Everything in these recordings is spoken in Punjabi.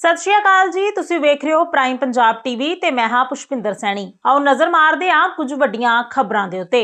ਸਤਿ ਸ਼੍ਰੀ ਅਕਾਲ ਜੀ, ਤੁਸੀਂ ਵੇਖ ਰਹੇ ਹੋ ਪ੍ਰਾਈਮ ਪੰਜਾਬ ਟੀਵੀ ਤੇ ਮੈਂ ਹਾਂ ਪੁਸ਼ਪਿੰਦਰ ਸੈਣੀ। ਆਓ ਨਜ਼ਰ ਮਾਰਦੇ ਹਾਂ ਕੁਝ ਵੱਡੀਆਂ ਖਬਰਾਂ ਦੇ ਉੱਤੇ।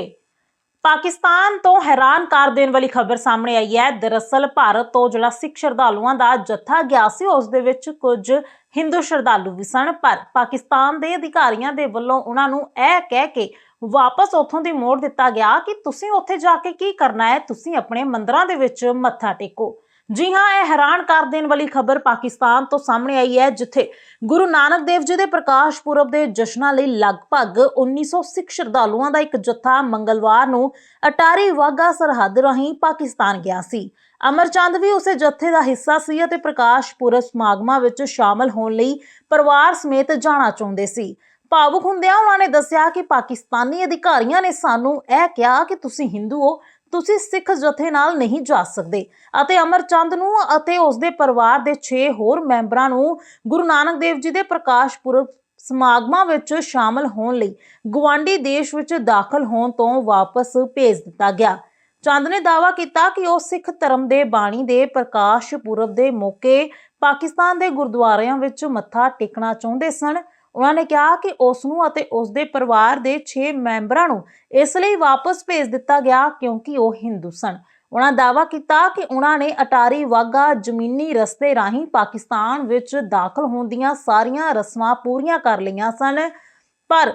ਪਾਕਿਸਤਾਨ ਤੋਂ ਹੈਰਾਨ ਕਰ ਦੇਣ ਵਾਲੀ ਖਬਰ ਸਾਹਮਣੇ ਆਈ ਹੈ। ਦਰਅਸਲ ਭਾਰਤ ਤੋਂ ਜਿਹੜਾ ਸਿੱਖ ਸ਼ਰਧਾਲੂਆਂ ਦਾ ਜੱਥਾ ਗਿਆ ਸੀ, ਉਸ ਦੇ ਵਿੱਚ ਕੁਝ ਹਿੰਦੂ ਸ਼ਰਧਾਲੂ ਵੀ ਸਨ, ਪਰ ਪਾਕਿਸਤਾਨ ਦੇ ਅਧਿਕਾਰੀਆਂ ਦੇ ਵੱਲੋਂ ਉਹਨਾਂ ਨੂੰ ਇਹ ਕਹਿ ਕੇ ਵਾਪਸ ਉੱਥੋਂ ਦੀ ਮੋੜ ਦਿੱਤਾ ਗਿਆ ਕਿ ਤੁਸੀਂ ਉੱਥੇ ਜਾ ਕੇ ਕੀ ਕਰਨਾ ਹੈ, ਤੁਸੀਂ ਆਪਣੇ ਮੰਦਰਾਂ ਦੇ ਵਿੱਚ ਮੱਥਾ ਟੇਕੋ। ਜੀ ਹਾਂ, ਇਹ ਹੈਰਾਨ ਕਰ ਦੇਣ ਵਾਲੀ ਖਬਰ ਪਾਕਿਸਤਾਨ ਤੋਂ ਸਾਹਮਣੇ ਆਈ ਹੈ, ਜਿੱਥੇ ਗੁਰੂ ਨਾਨਕ ਦੇਵ ਜੀ ਦੇ ਪ੍ਰਕਾਸ਼ ਪੁਰਬ ਦੇ ਜਸ਼ਨਾਂ ਲਈ ਲਗਭਗ 1900 ਸਿੱਖ ਸ਼ਰਧਾਲੂਆਂ ਦਾ ਇੱਕ ਜੱਥਾ ਮੰਗਲਵਾਰ ਨੂੰ ਅਟਾਰੀ ਵਾਗਾ ਸਰਹੱਦ ਰਾਹੀਂ ਪਾਕਿਸਤਾਨ ਗਿਆ ਸੀ। ਅਮਰਚੰਦ ਵੀ ਉਸੇ ਜੱਥੇ ਦਾ ਹਿੱਸਾ ਸੀ ਅਤੇ ਪ੍ਰਕਾਸ਼ ਪੁਰਬ ਸਮਾਗਮਾਂ ਵਿੱਚ ਸ਼ਾਮਲ ਹੋਣ ਲਈ ਪਰਿਵਾਰ ਸਮੇਤ ਜਾਣਾ ਚਾਹੁੰਦੇ ਸੀ। ਭਾਵੁਕ ਹੁੰਦਿਆਂ ਉਹਨਾਂ ਨੇ ਦੱਸਿਆ ਕਿ ਪਾਕਿਸਤਾਨੀ ਅਧਿਕਾਰੀਆਂ ਨੇ ਸਾਨੂੰ ਇਹ ਕਿਹਾ ਕਿ ਤੁਸੀਂ ਹਿੰਦੂ ਹੋ ਤੁਸੀਂ ਸਿੱਖ ਜਥੇ ਨਾਲ ਨਹੀਂ ਜਾ ਸਕਦੇ। ਅਤੇ ਅਮਰਚੰਦ ਨੂੰ ਅਤੇ ਉਸ ਦੇ ਪਰਿਵਾਰ ਦੇ 6 ਹੋਰ ਮੈਂਬਰਾਂ ਨੂੰ ਗੁਰੂ ਨਾਨਕ ਦੇਵ ਜੀ ਦੇ ਪ੍ਰਕਾਸ਼ ਪੁਰਬ ਸਮਾਗਮਾਂ ਵਿੱਚ ਸ਼ਾਮਲ ਹੋਣ ਲਈ ਗਵਾਂਡੀ ਦੇਸ਼ ਵਿੱਚ ਦਾਖਲ ਹੋਣ ਤੋਂ ਵਾਪਸ ਭੇਜ ਦਿੱਤਾ ਗਿਆ। ਚੰਦ ਨੇ ਦਾਅਵਾ ਕੀਤਾ ਕਿ ਉਹ ਸਿੱਖ ਧਰਮ ਦੇ ਬਾਣੀ ਦੇ ਪ੍ਰਕਾਸ਼ ਪੁਰਬ ਦੇ ਮੌਕੇ ਪਾਕਿਸਤਾਨ ਦੇ ਗੁਰਦੁਆਰਿਆਂ ਵਿੱਚ ਮੱਥਾ ਟੇਕਣਾ ਚਾਹੁੰਦੇ ਸਨ। ਉਹਨਾਂ ਨੇ ਕਿਹਾ ਕਿ ਉਸ ਨੂੰ ਅਤੇ ਉਸ ਦੇ ਪਰਿਵਾਰ ਦੇ 6 ਮੈਂਬਰਾਂ ਨੂੰ ਇਸ ਲਈ ਵਾਪਸ ਭੇਜ ਦਿੱਤਾ ਗਿਆ ਕਿਉਂਕਿ ਉਹ ਹਿੰਦੂ ਸਨ। ਉਹਨਾਂ ਦਾਅਵਾ ਕੀਤਾ ਕਿ ਉਹਨਾਂ ਨੇ ਅਟਾਰੀ ਵਾਗਾ ਜ਼ਮੀਨੀ ਰਸਤੇ ਰਾਹੀਂ ਪਾਕਿਸਤਾਨ ਵਿੱਚ ਦਾਖਲ ਹੋਣ ਦੀਆਂ ਸਾਰੀਆਂ ਰਸਮਾਂ ਪੂਰੀਆਂ ਕਰ ਲਈਆਂ ਸਨ, ਪਰ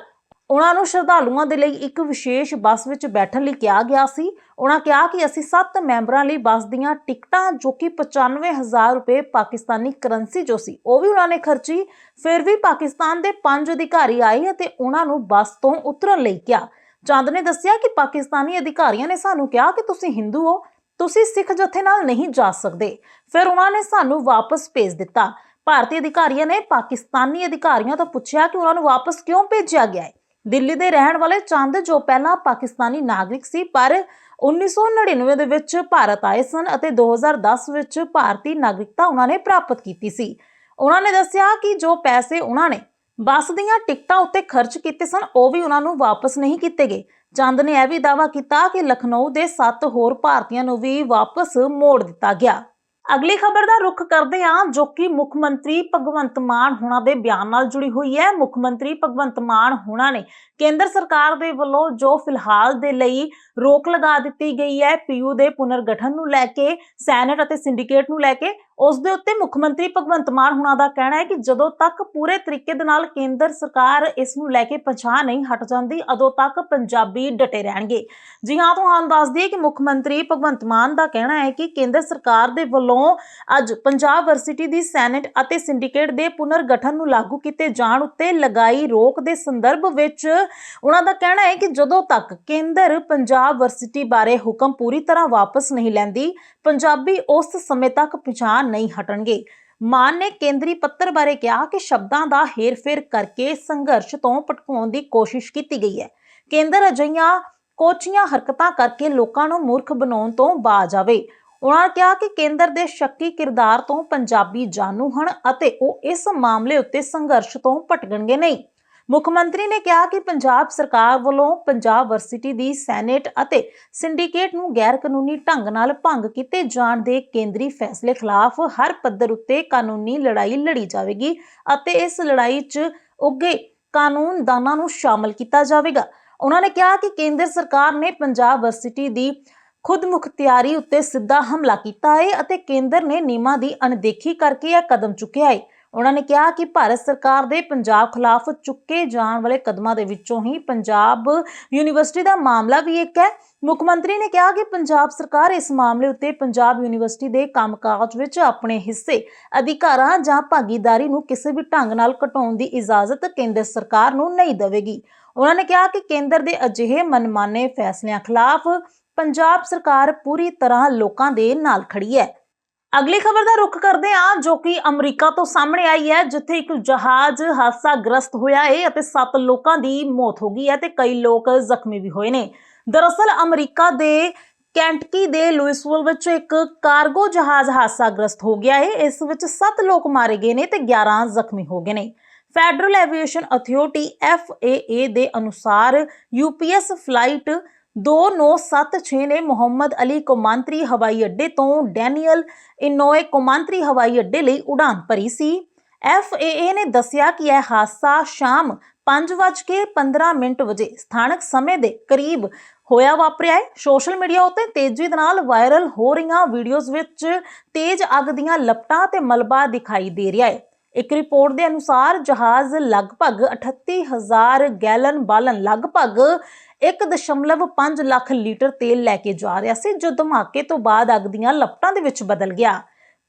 ਉਹਨਾਂ ਨੂੰ ਸ਼ਰਧਾਲੂਆਂ ਦੇ ਲਈ ਇੱਕ ਵਿਸ਼ੇਸ਼ ਬੱਸ ਵਿੱਚ ਬੈਠਣ ਲਈ ਕਿਹਾ ਗਿਆ ਸੀ। ਉਹਨਾਂ ਕਿਹਾ ਕਿ ਅਸੀਂ 7 ਮੈਂਬਰਾਂ ਲਈ ਬੱਸ ਦੀਆਂ ਟਿਕਟਾਂ, ਜੋ ਕਿ 95000 ਰੁਪਏ ਪਾਕਿਸਤਾਨੀ ਕਰੰਸੀ ਜੋ ਸੀ, ਉਹ ਵੀ ਉਹਨਾਂ ਨੇ ਖਰਚੀ। ਫਿਰ ਵੀ ਪਾਕਿਸਤਾਨ ਦੇ ਪੰਜ ਅਧਿਕਾਰੀ ਆਏ ਅਤੇ ਉਹਨਾਂ ਨੂੰ ਬੱਸ ਤੋਂ ਉਤਰਨ ਲਈ ਕਿਹਾ। ਚੰਦ ਨੇ ਦੱਸਿਆ ਕਿ ਪਾਕਿਸਤਾਨੀ ਅਧਿਕਾਰੀਆਂ ਨੇ ਸਾਨੂੰ ਕਿਹਾ ਕਿ ਤੁਸੀਂ ਹਿੰਦੂ ਹੋ, ਤੁਸੀਂ ਸਿੱਖ ਜਥੇ ਨਾਲ ਨਹੀਂ ਜਾ ਸਕਦੇ। ਫਿਰ ਉਹਨਾਂ ਨੇ ਸਾਨੂੰ ਵਾਪਸ ਭੇਜ ਦਿੱਤਾ। ਭਾਰਤੀ ਅਧਿਕਾਰੀਆਂ ਨੇ ਪਾਕਿਸਤਾਨੀ ਅਧਿਕਾਰੀਆਂ ਤੋਂ ਪੁੱਛਿਆ ਕਿ ਉਹਨਾਂ ਨੂੰ ਵਾਪਸ ਕਿਉਂ ਭੇਜਿਆ ਗਿਆ ਹੈ। ਦਿੱਲੀ ਦੇ ਰਹਿਣ ਵਾਲੇ ਚੰਦ, ਜੋ ਪਹਿਲਾਂ ਪਾਕਿਸਤਾਨੀ ਨਾਗਰਿਕ ਸੀ, ਪਰ 1999 ਦੇ ਵਿੱਚ ਭਾਰਤ ਆਏ ਸਨ ਅਤੇ 2010 ਵਿੱਚ ਭਾਰਤੀ ਨਾਗਰਿਕਤਾ ਉਹਨਾਂ ਨੇ ਪ੍ਰਾਪਤ ਕੀਤੀ ਸੀ। ਉਹਨਾਂ ਨੇ ਦੱਸਿਆ ਕਿ ਜੋ ਪੈਸੇ ਉਹਨਾਂ ਨੇ ਬੱਸ ਦੀਆਂ ਟਿਕਟਾਂ ਉੱਤੇ ਖਰਚ ਕੀਤੇ ਸਨ, ਉਹ ਵੀ ਉਹਨਾਂ ਨੂੰ ਵਾਪਸ ਨਹੀਂ ਕੀਤੇ ਗਏ। ਚੰਦ ਨੇ ਇਹ ਵੀ ਦਾਅਵਾ ਕੀਤਾ ਕਿ ਲਖਨਊ ਦੇ 7 ਹੋਰ ਭਾਰਤੀਆਂ ਨੂੰ ਵੀ ਵਾਪਸ ਮੋੜ ਦਿੱਤਾ ਗਿਆ। ਅਗਲੀ ਖਬਰ ਦਾ ਰੁਖ ਕਰਦੇ ਹਾਂ, ਜੋ ਕਿ ਮੁੱਖ ਮੰਤਰੀ ਭਗਵੰਤ ਮਾਨ ਹੋਣਾ ਦੇ ਬਿਆਨ ਨਾਲ ਜੁੜੀ ਹੋਈ ਹੈ। ਮੁੱਖ ਮੰਤਰੀ ਭਗਵੰਤ ਮਾਨ ਹੋਣਾ ਨੇ ਕੇਂਦਰ ਸਰਕਾਰ ਦੇ ਵੱਲੋਂ ਜੋ ਫਿਲਹਾਲ ਦੇ ਲਈ ਰੋਕ ਲਗਾ ਦਿੱਤੀ ਗਈ ਹੈ, ਪੀਯੂ ਦੇ ਪੁਨਰਗਠਨ ਨੂੰ ਲੈ ਕੇ, ਸੈਨੇਟ ਅਤੇ ਸਿੰਡੀਕੇਟ ਨੂੰ ਲੈ ਕੇ ਉਸ ਦੇ ਉੱਤੇ ਮੁੱਖ ਮੰਤਰੀ ਭਗਵੰਤ ਮਾਨ ਹੁਣਾਂ ਦਾ ਕਹਿਣਾ ਹੈ ਕਿ ਜਦੋਂ ਤੱਕ ਪੂਰੇ ਤਰੀਕੇ ਦੇ ਨਾਲ ਕੇਂਦਰ ਸਰਕਾਰ ਇਸ ਨੂੰ ਲੈ ਕੇ ਪਛਾਣ ਨਹੀਂ ਹਟ ਜਾਂਦੀ, ਉਦੋਂ ਤੱਕ ਪੰਜਾਬੀ ਡਟੇ ਰਹਿਣਗੇ। ਜੀ ਹਾਂ, ਤੁਹਾਨੂੰ ਦੱਸ ਦਈਏ ਕਿ ਮੁੱਖ ਮੰਤਰੀ ਭਗਵੰਤ ਮਾਨ ਦਾ ਕਹਿਣਾ ਹੈ ਕਿ ਕੇਂਦਰ ਸਰਕਾਰ ਦੇ ਵੱਲੋਂ ਅੱਜ ਪੰਜਾਬ ਵਰਸਿਟੀ ਦੀ ਸੈਨੇਟ ਅਤੇ ਸਿੰਡੀਕੇਟ ਦੇ ਪੁਨਰਗਠਨ ਨੂੰ ਲਾਗੂ ਕੀਤੇ ਜਾਣ ਉੱਤੇ ਲਗਾਈ ਰੋਕ ਦੇ ਸੰਦਰਭ ਵਿੱਚ ਉਹਨਾਂ ਦਾ ਕਹਿਣਾ ਹੈ ਕਿ ਜਦੋਂ ਤੱਕ ਕੇਂਦਰ ਪੰਜਾਬ ਵਰਸਿਟੀ ਬਾਰੇ ਹੁਕਮ ਪੂਰੀ ਤਰ੍ਹਾਂ ਵਾਪਸ ਨਹੀਂ ਲੈਂਦੀ, ਪੰਜਾਬੀ ਉਸ ਸਮੇਂ ਤੱਕ ਪਛਾਣ ਨਹੀਂ ਹਟਣਗੇ। ਮਾਨ ਨੇ ਕੇਂਦਰੀ ਪੱਤਰ ਬਾਰੇ ਕਿਹਾ ਕਿ ਸ਼ਬਦਾਂ ਦਾ ਹੇਰ-ਫੇਰ ਕਰਕੇ ਸੰਘਰਸ਼ ਤੋਂ ਭਟਕਾਉਣ ਦੀ ਕੋਸ਼ਿਸ਼ ਕੀਤੀ ਗਈ ਹੈ। ਕੇਂਦਰ ਅਜਿਹੀਆਂ ਕੋਚੀਆਂ ਹਰਕਤਾਂ ਕਰਕੇ ਲੋਕਾਂ ਨੂੰ ਮੂਰਖ ਬਣਾਉਣ ਤੋਂ ਬਾਜ ਆਵੇ ਉਹਨਾਂ ਕਿਹਾ ਕਿ ਕੇਂਦਰ ਦੇ ਸ਼ੱਕੀ ਕਿਰਦਾਰ ਤੋਂ ਪੰਜਾਬੀ ਜਾਣੂ ਹਨ ਅਤੇ ਉਹ ਇਸ ਮਾਮਲੇ ਉੱਤੇ ਸੰਘਰਸ਼ ਤੋਂ ਭਟਕਣਗੇ ਨਹੀਂ। ਮੁੱਖ ਮੰਤਰੀ ਨੇ ਕਿਹਾ ਕਿ ਪੰਜਾਬ ਸਰਕਾਰ ਵੱਲੋਂ ਪੰਜਾਬ ਵਰਸਿਟੀ ਦੀ ਸੈਨੇਟ ਅਤੇ ਸਿੰਡੀਕੇਟ ਨੂੰ ਗੈਰ ਕਾਨੂੰਨੀ ਢੰਗ ਨਾਲ ਭੰਗ ਕੀਤੇ ਜਾਣ ਦੇ ਕੇਂਦਰੀ ਫੈਸਲੇ ਖਿਲਾਫ ਹਰ ਪੱਧਰ ਉੱਤੇ ਕਾਨੂੰਨੀ ਲੜਾਈ ਲੜੀ ਜਾਵੇਗੀ ਅਤੇ ਇਸ ਲੜਾਈ 'ਚ ਉੱਗੇ ਕਾਨੂੰਨਦਾਨਾਂ ਨੂੰ ਸ਼ਾਮਲ ਕੀਤਾ ਜਾਵੇਗਾ। ਉਹਨਾਂ ਨੇ ਕਿਹਾ ਕਿ ਕੇਂਦਰ ਸਰਕਾਰ ਨੇ ਪੰਜਾਬ ਵਰਸਿਟੀ ਦੀ ਖੁਦ ਮੁਖਤਿਆਰੀ ਉੱਤੇ ਸਿੱਧਾ ਹਮਲਾ ਕੀਤਾ ਹੈ ਅਤੇ ਕੇਂਦਰ ਨੇ ਨਿਯਮਾਂ ਦੀ ਅਣਦੇਖੀ ਕਰਕੇ ਇਹ ਕਦਮ ਚੁੱਕਿਆ ਹੈ। ਉਹਨਾਂ ਨੇ ਕਿਹਾ ਕਿ ਭਾਰਤ ਸਰਕਾਰ ਦੇ ਪੰਜਾਬ ਖਿਲਾਫ ਚੁੱਕੇ ਜਾਣ ਵਾਲੇ ਕਦਮਾਂ ਦੇ ਵਿੱਚੋਂ ਹੀ ਪੰਜਾਬ ਯੂਨੀਵਰਸਿਟੀ ਦਾ ਮਾਮਲਾ ਵੀ ਇੱਕ ਹੈ। ਮੁੱਖ ਮੰਤਰੀ ਨੇ ਕਿਹਾ ਕਿ ਪੰਜਾਬ ਸਰਕਾਰ ਇਸ ਮਾਮਲੇ ਉੱਤੇ ਪੰਜਾਬ ਯੂਨੀਵਰਸਿਟੀ ਦੇ ਕੰਮਕਾਜ ਵਿੱਚ ਆਪਣੇ ਹਿੱਸੇ, ਅਧਿਕਾਰਾਂ ਜਾਂ ਭਾਗੀਦਾਰੀ ਨੂੰ ਕਿਸੇ ਵੀ ਢੰਗ ਨਾਲ ਘਟਾਉਣ ਦੀ ਇਜਾਜ਼ਤ ਕੇਂਦਰ ਸਰਕਾਰ ਨੂੰ ਨਹੀਂ ਦੇਵੇਗੀ। ਉਹਨਾਂ ਨੇ ਕਿਹਾ ਕਿ ਕੇਂਦਰ ਦੇ ਅਜਿਹੇ ਮਨਮਾਨੇ ਫੈਸਲਿਆਂ ਖਿਲਾਫ ਪੰਜਾਬ ਸਰਕਾਰ ਪੂਰੀ ਤਰ੍ਹਾਂ ਲੋਕਾਂ ਦੇ ਨਾਲ ਖੜੀ ਹੈ। ਅਗਲੀ ਖਬਰ ਦਾ ਰੁਖ ਕਰਦੇ ਹਾਂ, ਜੋ ਕਿ ਅਮਰੀਕਾ ਤੋਂ ਸਾਹਮਣੇ ਆਈ ਹੈ, ਜਿੱਥੇ ਇੱਕ ਜਹਾਜ਼ ਹਾਦਸਾ ਗ੍ਰਸਤ ਹੋਇਆ ਹੈ ਅਤੇ 7 ਲੋਕਾਂ ਦੀ ਮੌਤ ਹੋ ਗਈ ਹੈ ਤੇ ਕਈ ਲੋਕ ਜ਼ਖਮੀ ਵੀ ਹੋਏ ਨੇ। ਦਰਅਸਲ ਅਮਰੀਕਾ ਦੇ ਕੈਂਟਕੀ ਦੇ ਲੂਇਸਵਿਲ ਵਿੱਚ ਇੱਕ ਕਾਰਗੋ ਜਹਾਜ਼ ਹਾਦਸਾਗ੍ਰਸਤ ਹੋ ਗਿਆ ਹੈ ਇਸ ਵਿੱਚ 7 ਲੋਕ ਮਾਰੇ ਗਏ ਨੇ ਤੇ 11 ਜ਼ਖਮੀ ਹੋ ਗਏ ਨੇ। ਫੈਡਰਲ ਐਵੀਏਸ਼ਨ ਅਥਾਰਟੀ FAA ਦੇ ਅਨੁਸਾਰ UPS ਫਲਾਈਟ 2976 ਨੇ ਮੁਹੰਮਦ ਅਲੀ ਕੌਮਾਂਤਰੀ ਹਵਾਈ ਅੱਡੇ ਤੋਂ ਡੈਨੀਅਲ ਇਨੋਏ ਕੌਮਾਂਤਰੀ ਹਵਾਈ ਅੱਡੇ ਲਈ ਉਡਾਨ ਭਰੀ ਸੀ। FAA ਨੇ ਦੱਸਿਆ ਕਿ ਇਹ ਹਾਦਸਾ ਸ਼ਾਮ 5:15 ਮਿੰਟ ਵਜੇ ਸਥਾਨਕ ਸਮੇਂ ਦੇ ਕਰੀਬ ਹੋਇਆ ਵਾਪਰਿਆ ਹੈ। ਸੋਸ਼ਲ ਮੀਡੀਆ ਉੱਤੇ ਤੇਜ਼ੀ ਨਾਲ ਵਾਇਰਲ ਹੋ ਰਹੀਆਂ ਵੀਡੀਓਜ਼ ਵਿੱਚ ਤੇਜ਼ ਅੱਗ ਦੀਆਂ ਲਪਟਾਂ ਤੇ ਮਲਬਾ ਦਿਖਾਈ ਦੇ ਰਿਹਾ ਹੈ। ਇੱਕ ਰਿਪੋਰਟ ਦੇ ਅਨੁਸਾਰ ਜਹਾਜ਼ ਲਗਭਗ 38000 ਗੈਲਨ ਬਾਲਣ, ਲਗਭਗ 1.5 ਲੱਖ ਲੀਟਰ ਤੇਲ ਲੈ ਕੇ ਜਾ ਰਿਹਾ ਸੀ, ਜੋ ਧਮਾਕੇ ਤੋਂ ਬਾਅਦ ਅੱਗ ਦੀਆਂ ਲਪਟਾਂ ਦੇ ਵਿੱਚ ਬਦਲ ਗਿਆ।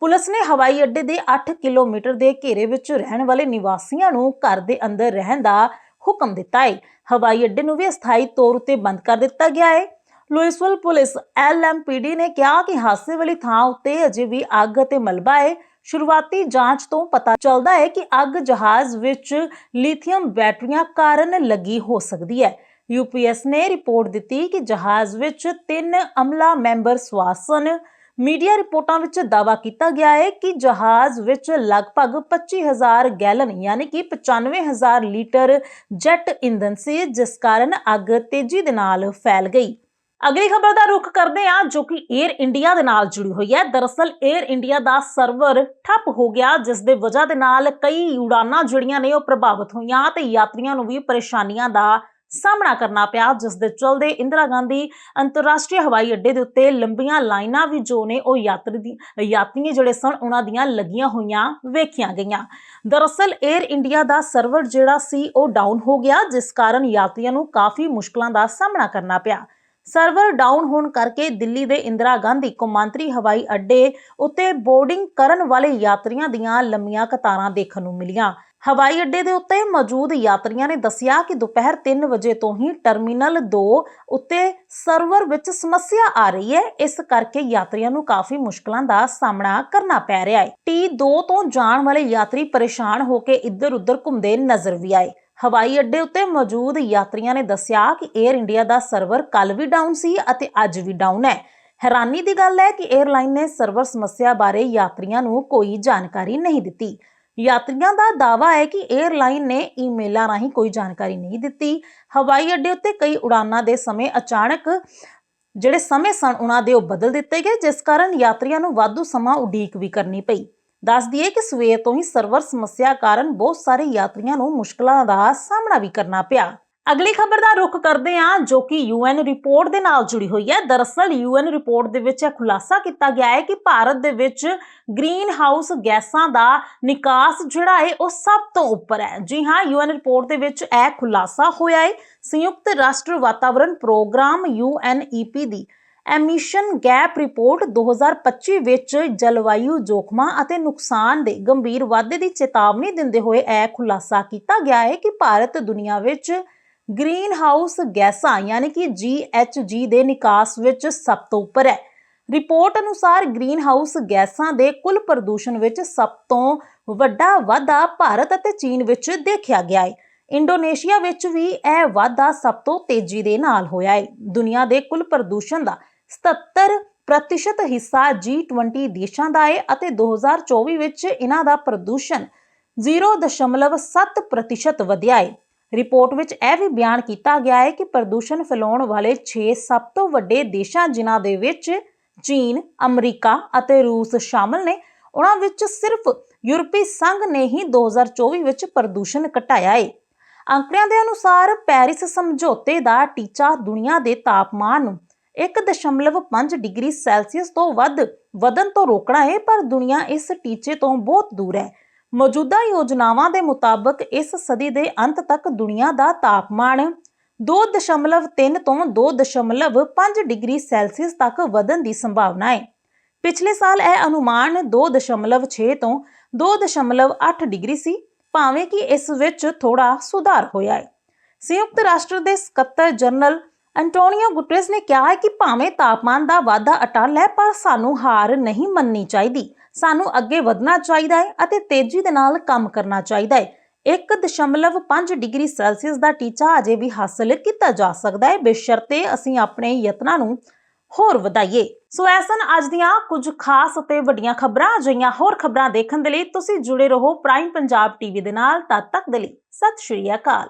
ਪੁਲਿਸ ਨੇ ਹਵਾਈ ਅੱਡੇ ਦੇ 8 ਕਿਲੋਮੀਟਰ ਦੇ ਘੇਰੇ ਵਿੱਚ ਰਹਿਣ ਵਾਲੇ ਨਿਵਾਸੀਆਂ ਨੂੰ ਘਰ ਦੇ ਅੰਦਰ ਰਹਿਣ ਦਾ ਹੁਕਮ ਦਿੱਤਾ ਹੈ। ਹਵਾਈ ਅੱਡੇ ਨੂੰ ਵੀ ਅਸਥਾਈ ਤੌਰ ਉਤੇ ਬੰਦ ਕਰ ਦਿੱਤਾ ਗਿਆ ਹੈ। ਲੁਇਸਵਿਲ ਪੁਲਿਸ ਐਲਐਮਪੀਡੀ ਨੇ ਕਿਹਾ ਕਿ ਹਾਦਸੇ ਵਾਲੀ ਥਾਂ ਉੱਤੇ ਅਜੇ ਵੀ ਅੱਗ ਅਤੇ ਮਲਬਾ ਹੈ। ਸ਼ੁਰੂਆਤੀ ਜਾਂਚ ਤੋਂ ਪਤਾ ਚੱਲਦਾ ਹੈ ਕਿ ਅੱਗ ਜਹਾਜ਼ ਵਿੱਚ ਲਿਥੀਅਮ ਬੈਟਰੀਆਂ ਕਾਰਨ ਲੱਗੀ ਹੋ ਸਕਦੀ ਹੈ। ਯੂਪੀਐਸ ਨੇ ਰਿਪੋਰਟ ਦਿੱਤੀ ਕਿ ਜਹਾਜ਼ ਵਿੱਚ ਤਿੰਨ ਅਮਲਾ ਮੈਂਬਰ ਸਵਾਸ ਸਨ। ਮੀਡੀਆ ਰਿਪੋਰਟਾਂ ਵਿੱਚ ਦਾਅਵਾ ਕੀਤਾ ਗਿਆ ਹੈ ਕਿ ਜਹਾਜ਼ ਵਿੱਚ ਲਗਭਗ 25000 ਗੈਲਨ, ਯਾਨੀ ਕਿ 95000 ਲੀਟਰ ਜੈਟ ਇੰਧਨ ਸੀ, ਜਿਸ ਕਾਰਨ ਅੱਗ ਤੇਜ਼ੀ ਦੇ ਨਾਲ ਫੈਲ ਗਈ। ਅਗਲੀ ਖਬਰ ਦਾ ਰੁਖ ਕਰਦੇ ਹਾਂ, ਜੋ ਕਿ 에ਅਰ ਇੰਡੀਆ ਦੇ ਨਾਲ ਜੁੜੀ ਹੋਈ ਹੈ। ਦਰਅਸਲ 에ਅਰ ਇੰਡੀਆ ਦਾ ਸਰਵਰ ਠੱਪ ਹੋ ਗਿਆ, ਜਿਸ ਦੇ ਵਜ੍ਹਾ ਦੇ ਨਾਲ ਕਈ ਉਡਾਨਾਂ ਜਿਹੜੀਆਂ ਨੇ ਉਹ ਪ੍ਰਭਾਵਿਤ ਹੋਈਆਂ ਤੇ ਯਾਤਰੀਆਂ ਨੂੰ ਵੀ ਪਰੇਸ਼ਾਨੀਆਂ ਦਾ ਸਾਹਮਣਾ ਕਰਨਾ ਪਿਆ, ਜਿਸ ਦੇ ਚਲਦੇ ਇੰਦਰਾ ਗਾਂਧੀ ਅੰਤਰਰਾਸ਼ਟਰੀ ਹਵਾਈ ਅੱਡੇ ਦੇ ਉੱਤੇ ਲੰਬੀਆਂ ਲਾਈਨਾਂ ਵੀ ਜੋ ਨੇ ਉਹ ਯਾਤਰੀ ਦੀ ਯਾਤਰੀ ਜਿਹੜੇ ਸਨ, ਉਹਨਾਂ ਦੀਆਂ ਲੱਗੀਆਂ ਹੋਈਆਂ ਵੇਖੀਆਂ ਗਈਆਂ। ਦਰਅਸਲ 에ਅਰ ਇੰਡੀਆ ਦਾ ਸਰਵਰ ਜਿਹੜਾ ਸੀ, ਉਹ ਡਾਊਨ ਹੋ ਗਿਆ, ਜਿਸ ਕਾਰਨ ਯਾਤਰੀਆਂ ਨੂੰ ਕਾਫੀ ਮੁਸ਼ਕਲਾਂ ਦਾ ਸਾਹਮਣਾ ਕਰਨਾ ਪਿਆ। ਸਰਵਰ ਡਾਊਨ ਹੋਣ ਕਰਕੇ ਦਿੱਲੀ ਦੇ ਇੰਦਰਾ ਗਾਂਧੀ ਕੌਮਾਂਤਰੀ ਹਵਾਈ ਅੱਡੇ ਉੱਤੇ ਬੋਰਡਿੰਗ ਕਰਨ ਵਾਲੇ ਯਾਤਰੀਆਂ ਦੀਆਂ ਲੰਮੀਆਂ ਕਤਾਰਾਂ ਦੇਖਣ ਨੂੰ ਮਿਲੀਆਂ। ਹਵਾਈ ਅੱਡੇ ਦੇ ਉੱਤੇ ਮੌਜੂਦ ਯਾਤਰੀਆਂ ਨੇ ਦੱਸਿਆ ਕਿ ਦੁਪਹਿਰ 3 ਵਜੇ ਤੋਂ ਹੀ ਟਰਮੀਨਲ 2 ਉੱਤੇ ਸਰਵਰ ਵਿੱਚ ਸਮੱਸਿਆ ਆ ਰਹੀ ਹੈ। ਇਸ ਕਰਕੇ ਯਾਤਰੀਆਂ ਨੂੰ ਕਾਫੀ ਮੁਸ਼ਕਲਾਂ ਦਾ ਸਾਹਮਣਾ ਕਰਨਾ ਪੈ ਰਿਹਾ ਹੈ। T2 ਤੋਂ ਜਾਣ ਵਾਲੇ ਯਾਤਰੀ ਪਰੇਸ਼ਾਨ ਹੋ ਕੇ ਇੱਧਰ-ਉੱਧਰ ਘੁੰਮਦੇ ਨਜ਼ਰ ਵੀ ਆਏ। ਹਵਾਈ ਅੱਡੇ ਉੱਤੇ ਮੌਜੂਦ ਯਾਤਰੀਆਂ ਨੇ ਦੱਸਿਆ ਕਿ 에ਅਰ ਇੰਡੀਆ ਦਾ ਸਰਵਰ ਕੱਲ ਵੀ ਡਾਊਨ ਸੀ ਅਤੇ ਅੱਜ ਵੀ ਡਾਊਨ ਹੈ। ਹੈਰਾਨੀ ਦੀ ਗੱਲ ਹੈ ਕਿ 에ਅਰਲਾਈਨ ਨੇ ਸਰਵਰ ਸਮੱਸਿਆ ਬਾਰੇ ਯਾਤਰੀਆਂ ਨੂੰ ਕੋਈ ਜਾਣਕਾਰੀ ਨਹੀਂ ਦਿੱਤੀ। ਯਾਤਰੀਆਂ ਦਾ ਦਾਵਾ ਹੈ ਕਿ 에ਅਰਲਾਈਨ ਨੇ ਈਮੇਲਾਂ ਰਾਹੀਂ ਕੋਈ ਜਾਣਕਾਰੀ ਨਹੀਂ ਦਿੱਤੀ। ਹਵਾਈ ਅੱਡੇ ਉੱਤੇ ਕਈ ਉਡਾਨਾਂ ਦੇ ਸਮੇਂ ਅਚਾਨਕ ਜਿਹੜੇ ਸਮੇਂ ਸਨ, ਉਹਨਾਂ ਦੇ ਉਹ ਬਦਲ ਦਿੱਤੇ ਗਏ, ਜਿਸ ਕਾਰਨ ਯਾਤਰੀਆਂ ਨੂੰ ਵਾਧੂ ਸਮਾਂ ਉਡੀਕ ਵੀ ਕਰਨੀ ਪਈ। ਦੱਸ ਦਈਏ ਕਿ ਸਵੇਰ ਤੋਂ ਹੀ ਸਰਵਰ ਸਮੱਸਿਆ ਕਾਰਨ ਬਹੁਤ ਸਾਰੇ ਯਾਤਰੀਆਂ ਨੂੰ ਮੁਸ਼ਕਲਾਂ ਦਾ ਸਾਹਮਣਾ ਵੀ ਕਰਨਾ ਪਿਆ। ਅਗਲੀ ਖਬਰ ਦਾ ਰੁਖ ਕਰਦੇ ਹਾਂ, ਜੋ ਕਿ ਯੂਐਨ ਰਿਪੋਰਟ ਦੇ ਨਾਲ ਜੁੜੀ ਹੋਈ ਹੈ। ਦਰਅਸਲ, ਯੂਐਨ ਰਿਪੋਰਟ ਦੇ ਵਿੱਚ ਇਹ ਖੁਲਾਸਾ ਕੀਤਾ ਗਿਆ ਹੈ ਕਿ ਭਾਰਤ ਦੇ ਵਿੱਚ ਗ੍ਰੀਨ ਹਾਊਸ ਗੈਸਾਂ ਦਾ ਨਿਕਾਸ ਜਿਹੜਾ ਹੈ, ਉਹ ਸਭ ਤੋਂ ਉੱਪਰ ਹੈ। ਜੀ ਹਾਂ, ਯੂਐਨ ਰਿਪੋਰਟ ਦੇ ਵਿੱਚ ਇਹ ਖੁਲਾਸਾ ਹੋਇਆ ਹੈ। ਸੰਯੁਕਤ ਰਾਸ਼ਟਰ ਵਾਤਾਵਰਣ ਪ੍ਰੋਗਰਾਮ ਯੂਐਨਈਪੀ ਦੀ ਐਮਿਸ਼ਨ ਗੈਪ ਰਿਪੋਰਟ 2025 ਵਿੱਚ ਜਲਵਾਯੂ ਜੋਖਮਾਂ ਅਤੇ ਨੁਕਸਾਨ ਦੇ ਗੰਭੀਰ ਵਾਧੇ ਦੀ ਚੇਤਾਵਨੀ ਦਿੰਦੇ ਹੋਏ ਇਹ ਖੁਲਾਸਾ ਕੀਤਾ ਗਿਆ ਹੈ ਕਿ ਭਾਰਤ ਦੁਨੀਆ ਵਿੱਚ ਗ੍ਰੀਨ ਹਾਊਸ ਗੈਸਾਂ ਯਾਨੀ ਕਿ GHG ਦੇ ਨਿਕਾਸ ਵਿੱਚ ਸਭ ਤੋਂ ਉੱਪਰ ਹੈ। ਰਿਪੋਰਟ ਅਨੁਸਾਰ ਗ੍ਰੀਨ ਹਾਊਸ ਗੈਸਾਂ ਦੇ ਕੁੱਲ ਪ੍ਰਦੂਸ਼ਣ ਵਿੱਚ ਸਭ ਤੋਂ ਵੱਡਾ ਵਾਧਾ ਭਾਰਤ ਅਤੇ ਚੀਨ ਵਿੱਚ ਦੇਖਿਆ ਗਿਆ ਹੈ। ਇੰਡੋਨੇਸ਼ੀਆ ਵਿੱਚ ਵੀ ਇਹ ਵਾਧਾ ਸਭ ਤੋਂ ਤੇਜ਼ੀ ਦੇ ਨਾਲ ਹੋਇਆ ਹੈ। ਦੁਨੀਆ ਦੇ ਕੁੱਲ ਪ੍ਰਦੂਸ਼ਣ ਦਾ 77% ਹਿੱਸਾ G20 ਦੇਸ਼ਾਂ ਦਾ ਹੈ ਅਤੇ 2024 ਵਿੱਚ ਇਹਨਾਂ ਦਾ ਪ੍ਰਦੂਸ਼ਣ 0.7% ਵਧਿਆ ਹੈ ਰਿਪੋਰਟ ਵਿੱਚ ਇਹ ਵੀ ਬਿਆਨ ਕੀਤਾ ਗਿਆ ਹੈ ਕਿ ਪ੍ਰਦੂਸ਼ਣ ਫੈਲਾਉਣ ਵਾਲੇ 6 ਸਭ ਤੋਂ ਵੱਡੇ ਦੇਸ਼ਾਂ ਜਿਨ੍ਹਾਂ ਦੇ ਵਿੱਚ ਚੀਨ, ਅਮਰੀਕਾ ਅਤੇ ਰੂਸ ਸ਼ਾਮਲ ਨੇ ਉਹਨਾਂ ਵਿੱਚ ਸਿਰਫ ਯੂਰਪੀ ਸੰਘ ਨੇ ਹੀ 2024 ਵਿੱਚ ਪ੍ਰਦੂਸ਼ਣ ਘਟਾਇਆ ਹੈ ਅੰਕੜਿਆਂ ਦੇ ਅਨੁਸਾਰ ਪੈਰਿਸ ਸਮਝੌਤੇ ਦਾ ਟੀਚਾ ਦੁਨੀਆ ਦੇ ਤਾਪਮਾਨ ਨੂੰ 1.5 ਡਿਗਰੀ ਸੈਲਸੀਅਸ ਤੋਂ ਵੱਧ ਵਧਣ ਤੋਂ ਰੋਕਣਾ ਹੈ ਪਰ ਦੁਨੀਆ ਇਸ ਟੀਚੇ ਤੋਂ ਬਹੁਤ ਦੂਰ ਹੈ। ਮੌਜੂਦਾ ਯੋਜਨਾਵਾਂ ਦੇ ਮੁਤਾਬਕ ਇਸ ਸਦੀ ਦੇ ਅੰਤ ਤੱਕ ਦੁਨੀਆ ਦਾ ਤਾਪਮਾਨ 2.3 ਤੋਂ 2.5 ਡਿਗਰੀ ਸੈਲਸੀਅਸ ਤੱਕ ਵਧਣ ਦੀ ਸੰਭਾਵਨਾ ਹੈ ਪਿਛਲੇ ਸਾਲ ਇਹ ਅਨੁਮਾਨ 2.6 ਤੋਂ 2.8 ਡਿਗਰੀ ਸੀ, ਭਾਵੇਂ ਕਿ ਇਸ ਵਿੱਚ ਥੋੜਾ ਸੁਧਾਰ ਹੋਇਆ ਹੈ ਸੰਯੁਕਤ ਰਾਸ਼ਟਰ ਦੇ ਸਕੱਤਰ ਜਨਰਲ ਐਂਟੋਨੀਓ ਗੁਟਰੇਸ ਨੇ ਕਿਹਾ ਹੈ ਕਿ ਭਾਵੇਂ ਤਾਪਮਾਨ ਦਾ ਵਾਧਾ ਅਟਲ ਹੈ, ਪਰ ਸਾਨੂੰ ਹਾਰ ਨਹੀਂ ਮੰਨਣੀ ਚਾਹੀਦੀ। ਸਾਨੂੰ ਅੱਗੇ ਵਧਣਾ ਚਾਹੀਦਾ ਹੈ ਅਤੇ ਤੇਜ਼ੀ ਦੇ ਨਾਲ ਕੰਮ ਕਰਨਾ ਚਾਹੀਦਾ ਹੈ। 1.5 ਡਿਗਰੀ ਸੈਲਸੀਅਸ ਦਾ ਟੀਚਾ ਅਜੇ ਵੀ ਹਾਸਲ ਕੀਤਾ ਜਾ ਸਕਦਾ ਹੈ। ਬੇਸ਼ਰਤੇ ਅਸੀਂ ਆਪਣੇ ਯਤਨਾਂ ਨੂੰ ਹੋਰ ਵਧਾਈਏ। ਸੋ ਐਸਨ ਅੱਜ ਦੀਆਂ ਕੁਝ ਖਾਸ ਅਤੇ ਵੱਡੀਆਂ ਖਬਰਾਂ। ਅਜਿਹੀਆਂ ਹੋਰ ਖਬਰਾਂ ਦੇਖਣ ਦੇ ਲਈ ਤੁਸੀਂ ਜੁੜੇ ਰਹੋ ਪ੍ਰਾਈਮ ਪੰਜਾਬ ਟੀਵੀ ਦੇ ਨਾਲ। ਤਦ ਤੱਕ ਦੇ ਲਈ ਸਤਿ ਸ਼੍ਰੀ ਅਕਾਲ।